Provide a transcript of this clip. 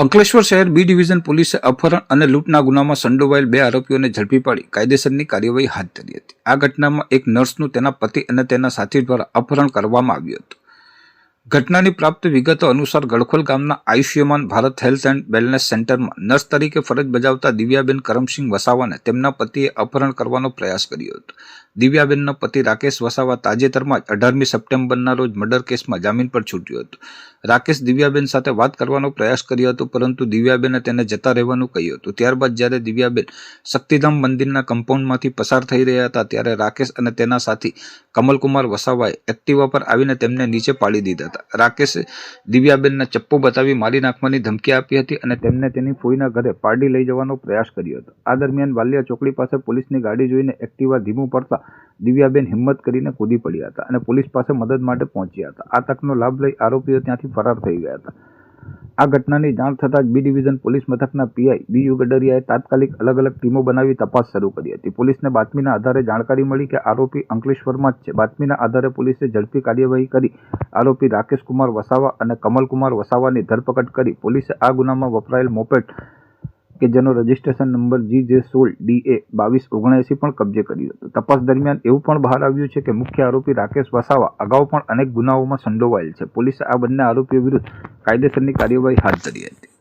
અંકલેશ્વર શહેર B division પોલીસે અપહરણ અને લૂંટના ગુનામાં સંડોવાયેલ બે આરોપીઓને ઝડપી પાડી કાયદેસરની કાર્યવાહી હાથ ધરી હતી. આ ઘટનામાં એક નર્સનું તેના પતિ અને તેના સાથી દ્વારા અપહરણ કરવામાં આવ્યું હતું. ઘટનાની પ્રાપ્ત વિગતો અનુસાર ગળખોલ ગામના Ayushman Bharat health and wellness સેન્ટરમાં નર્સ તરીકે ફરજ બજાવતા દિવ્યાબેન કરમસિંહ વસાવાને તેમના પતિએ અપહરણ કરવાનો પ્રયાસ કર્યો હતો. દિવ્યાબેનનો પતિ રાકેશ વસાવા તાજેતરમાં જ અઢારમી સપ્ટેમ્બરના રોજ મર્ડર કેસમાં જામીન પર છૂટ્યો હતો. રાકેશ દિવ્યાબેન સાથે વાત કરવાનો પ્રયાસ કર્યો હતો, પરંતુ દિવ્યાબેને તેને જતા રહેવાનું કહ્યું હતું. ત્યારબાદ જ્યારે દિવ્યાબેન શક્તિધામ મંદિરના કમ્પાઉન્ડમાંથી પસાર થઈ રહ્યા હતા, ત્યારે રાકેશ અને તેના સાથી કમલકુમાર વસાવાએ એક્ટિવા પર આવીને તેમને નીચે પાડી દીધા હતા. રાકેશે દિવ્યાબેનના ચપ્પો બતાવી મારી નાખવાની ધમકી આપી હતી અને તેમને તેની ફોઈના ઘરે પાડી લઈ જવાનો પ્રયાસ કર્યો હતો. આ દરમિયાન વાલિયા ચોકડી પાસે પોલીસની ગાડી જોઈને એક્ટિવા ધીમું પડતા દિવ્યાબેન હિંમત કરીને કૂદી પડ્યા હતા અને પોલીસ પાસે મદદ માટે પહોંચ્યા હતા. આ તકનો લાભ લઈ આરોપીઓ ત્યાંથી ફરાર થઈ ગયા હતા. આ ઘટનાની જાણ થતાં જ બી ડિવિઝન પોલીસ મથકના પીઆઈ બી યુ તાત્કાલિક અલગ અલગ ટીમો બનાવી તપાસ શરૂ કરી હતી. પોલીસને બાતમીના આધારે જાણકારી મળી કે આરોપી અંકલેશ્વરમાં જ છે. બાતમીના આધારે પોલીસે ઝડપી કાર્યવાહી કરી આરોપી રાકેશ કુમાર વસાવા અને કમલકુમાર વસાવાની ધરપકડ કરી પોલીસે આ ગુનામાં વપરાયેલ મોપેટ કે જેનો રજિસ્ટ્રેશન નંબર જી જે સોળ ડી એ બાવીસ ઓગણએંસી પણ કબજે કર્યું હતું. તપાસ દરમિયાન એવું પણ બહાર આવ્યું છે કે મુખ્ય આરોપી રાકેશ વસાવા અગાઉ પણ અનેક ગુનાઓમાં સંડોવાયેલ છે. પોલીસે આ બંને આરોપીઓ વિરુદ્ધ કાયદેસરની કાર્યવાહી હાથ ધરી હતી